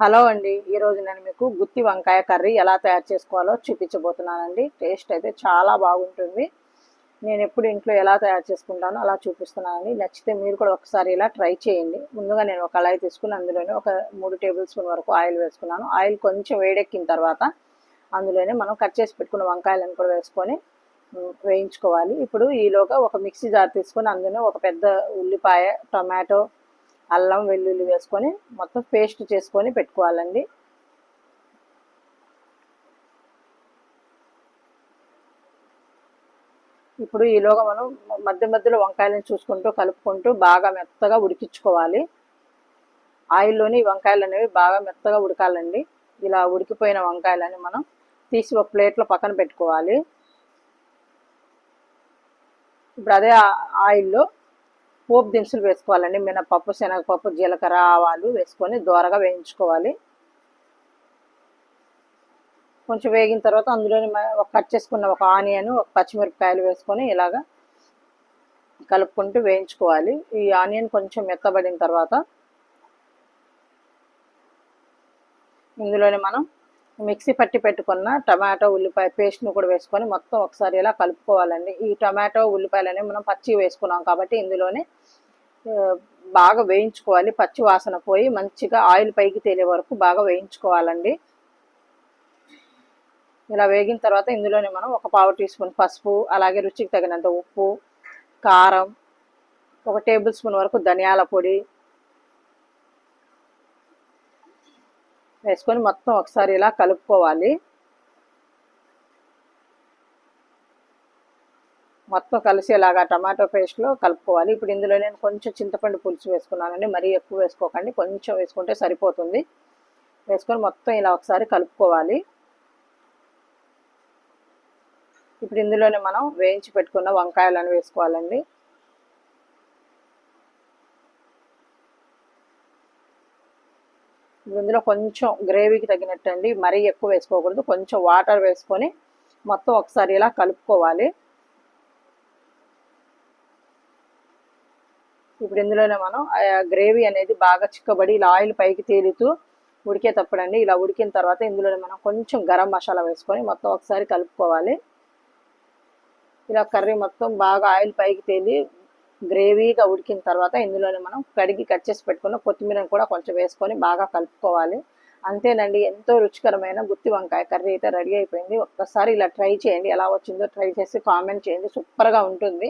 Hello అండి. ఈరోజు నేను మీకు గుత్తి వంకాయ కర్రీ ఎలా తయారు చేసుకోవాలో చూపించబోతున్నానండి. టేస్ట్ అయితే చాలా బాగుంటుంది. నేను ఎప్పుడు ఇంట్లో ఎలా తయారు చేసుకుంటానో అలా చూపిస్తున్నానండి. నచ్చితే మీరు కూడా ఒకసారి ఇలా ట్రై చేయండి. ముందుగా నేను ఒక కళాయి తీసుకుని అందులోనే ఒక మూడు టేబుల్ స్పూన్ వరకు ఆయిల్ వేసుకున్నాను. ఆయిల్ కొంచెం వేడెక్కిన తర్వాత అందులోనే మనం కట్ చేసి పెట్టుకున్న వంకాయలను కూడా వేసుకొని వేయించుకోవాలి. ఇప్పుడు ఈలోగా ఒక మిక్సీ జార్ తీసుకొని అందులో ఒక పెద్ద ఉల్లిపాయ టొమాటో అల్లం వెల్లుల్లి వేసుకొని మొత్తం పేస్ట్ చేసుకొని పెట్టుకోవాలండి. ఇప్పుడు ఈలోగా మనం మధ్య మధ్యలో వంకాయలను చూసుకుంటూ కలుపుకుంటూ బాగా మెత్తగా ఉడికించుకోవాలి. ఆయిల్లోని వంకాయలు అనేవి బాగా మెత్తగా ఉడకాలండి. ఇలా ఉడికిపోయిన వంకాయలని మనం తీసి ఒక ప్లేట్లో పక్కన పెట్టుకోవాలి. ఇప్పుడు అదే ఆయిల్లో పోపు దినుసులు వేసుకోవాలండి. మినపప్పు శనగపప్పు జీలకర్ర ఆవాలు వేసుకొని దోరగా వేయించుకోవాలి. కొంచెం వేగిన తర్వాత అందులోని ఒక కట్ చేసుకున్న ఒక ఆనియన్ ఒక పచ్చిమిరపకాయలు వేసుకొని ఇలాగా కలుపుకుంటూ వేయించుకోవాలి. ఈ ఆనియన్ కొంచెం మెత్తబడిన తర్వాత ఇందులోనే మనం మిక్సీ పట్టి పెట్టుకున్న టమాటో ఉల్లిపాయ పేస్ట్ను కూడా వేసుకొని మొత్తం ఒకసారి ఇలా కలుపుకోవాలండి. ఈ టమాటో ఉల్లిపాయలని మనం పచ్చి వేసుకున్నాం కాబట్టి ఇందులోనే బాగా వేయించుకోవాలి. పచ్చి వాసన పోయి మంచిగా ఆయిల్ పైకి తేలే వరకు బాగా వేయించుకోవాలండి. ఇలా వేగిన తర్వాత ఇందులోనే మనం ఒక పావు టీ స్పూన్ పసుపు అలాగే రుచికి తగినంత ఉప్పు కారం ఒక టేబుల్ స్పూన్ వరకు ధనియాల పొడి వేసుకొని మొత్తం ఒకసారి ఇలా కలుపుకోవాలి. మొత్తం కలిసేలాగా టమాటో పేస్ట్లో కలుపుకోవాలి. ఇప్పుడు ఇందులో నేను కొంచెం చింతపండు పులుసు వేసుకున్నానండి. మరీ ఎక్కువ వేసుకోకండి. కొంచెం వేసుకుంటే సరిపోతుంది. వేసుకొని మొత్తం ఇలా ఒకసారి కలుపుకోవాలి. ఇప్పుడు ఇందులోనే మనం వేయించి పెట్టుకున్న వంకాయలను వేసుకోవాలండి. ఇందులో కొంచెం గ్రేవీకి తగినట్టు అండి మరీ ఎక్కువ వేసుకోకూడదు. కొంచెం వాటర్ వేసుకొని మొత్తం ఒకసారి ఇలా కలుపుకోవాలి. ఇప్పుడు ఇందులోనే మనం గ్రేవీ అనేది బాగా చిక్కబడి ఇలా ఆయిల్ పైకి తేలుతూ ఉడికేటప్పుడు అండి ఇలా ఉడికిన తర్వాత ఇందులోనే మనం కొంచెం గరం మసాలా వేసుకొని మొత్తం ఒకసారి కలుపుకోవాలి. ఇలా కర్రీ మొత్తం బాగా ఆయిల్ పైకి తేలి గ్రేవీగా ఉడికిన తర్వాత ఇందులోనే మనం కడిగి కట్ చేసి పెట్టుకున్న కొత్తిమీరను కూడా కొంచెం వేసుకొని బాగా కలుపుకోవాలి. అంతేనండి ఎంతో రుచికరమైన గుత్తి వంకాయ కర్రీ అయితే రెడీ అయిపోయింది. ఒక్కసారి ఇలా ట్రై చేయండి ఎలా వచ్చిందో ట్రై చేసి కామెంట్ చేయండి. సూపర్గా ఉంటుంది.